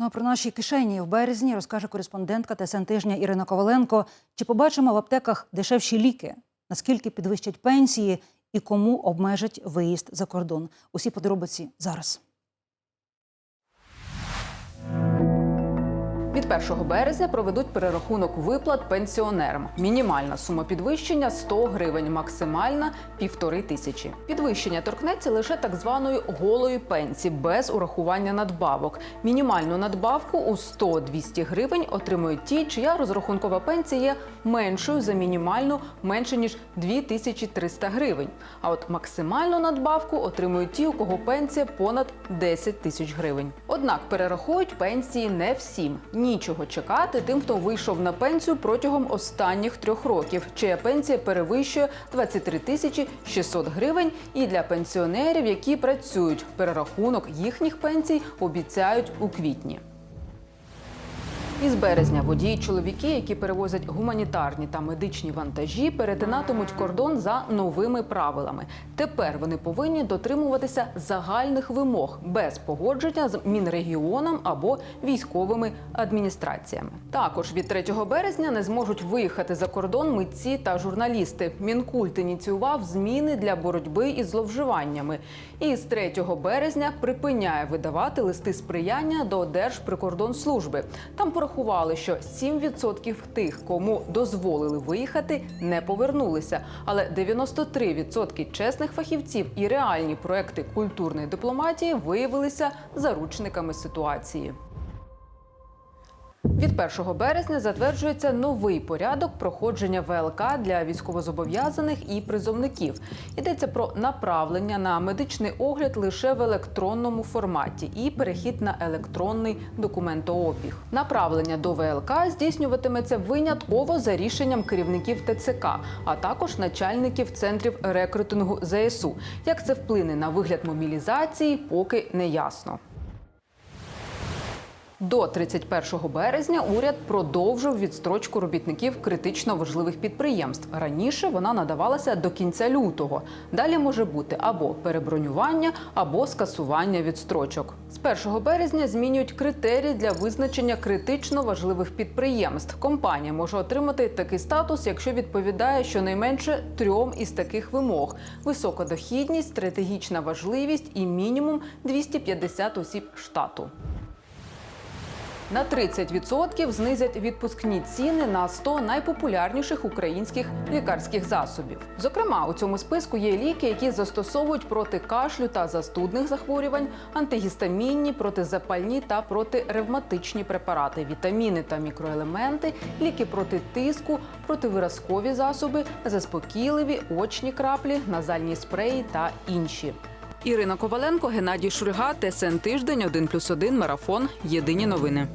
Ну а про наші кишені в березні розкаже кореспондентка ТСН тижня Ірина Коваленко. Чи побачимо в аптеках дешевші ліки? Наскільки підвищать пенсії і кому обмежать виїзд за кордон? Усі подробиці зараз. Від 1 березня проведуть перерахунок виплат пенсіонерам. Мінімальна сума підвищення 100 гривень, максимальна півтори тисячі. Підвищення торкнеться лише так званої голої пенсії без урахування надбавок. Мінімальну надбавку у 100-200 гривень отримують ті, чия розрахункова пенсія є меншою за мінімальну менше ніж 2300 гривень. А от максимальну надбавку отримують ті, у кого пенсія понад 10 тисяч гривень. Однак перерахують пенсії не всім. Нічого чекати тим, хто вийшов на пенсію протягом останніх трьох років, чия пенсія перевищує 23 тисячі 600 гривень. І для пенсіонерів, які працюють, перерахунок їхніх пенсій обіцяють у квітні. Із березня водії чоловіки, які перевозять гуманітарні та медичні вантажі, перетинатимуть кордон за новими правилами. Тепер вони повинні дотримуватися загальних вимог без погодження з мінрегіоном або військовими адміністраціями. Також від 3 березня не зможуть виїхати за кордон митці та журналісти. Мінкульт ініціював зміни для боротьби із зловживаннями. І з 3 березня припиняє видавати листи сприяння до Держприкордонслужби. Там порахували, що 7% тих, кому дозволили виїхати, не повернулися. Але 93% чесних фахівців і реальні проекти культурної дипломатії виявилися заручниками ситуації. Від 1 березня затверджується новий порядок проходження ВЛК для військовозобов'язаних і призовників. Йдеться про направлення на медичний огляд лише в електронному форматі і перехід на електронний документообіг. Направлення до ВЛК здійснюватиметься винятково за рішенням керівників ТЦК, а також начальників центрів рекрутингу ЗСУ. Як це вплине на вигляд мобілізації, поки не ясно. До 31 березня уряд продовжив відстрочку робітників критично важливих підприємств. Раніше вона надавалася до кінця лютого. Далі може бути або перебронювання, або скасування відстрочок. З 1 березня змінюють критерії для визначення критично важливих підприємств. Компанія може отримати такий статус, якщо відповідає щонайменше трьом із таких вимог: висока дохідність, стратегічна важливість і мінімум 250 осіб штату. На 30% знизять відпускні ціни на 100 найпопулярніших українських лікарських засобів. Зокрема, у цьому списку є ліки, які застосовують проти кашлю та застудних захворювань, антигістамінні, протизапальні та протиревматичні препарати, вітаміни та мікроелементи, ліки проти тиску, противиразкові засоби, заспокійливі, очні краплі, назальні спреї та інші. Ірина Коваленко, Геннадій Шурига, ТСН Тиждень, 1+,1, Марафон. Єдині новини.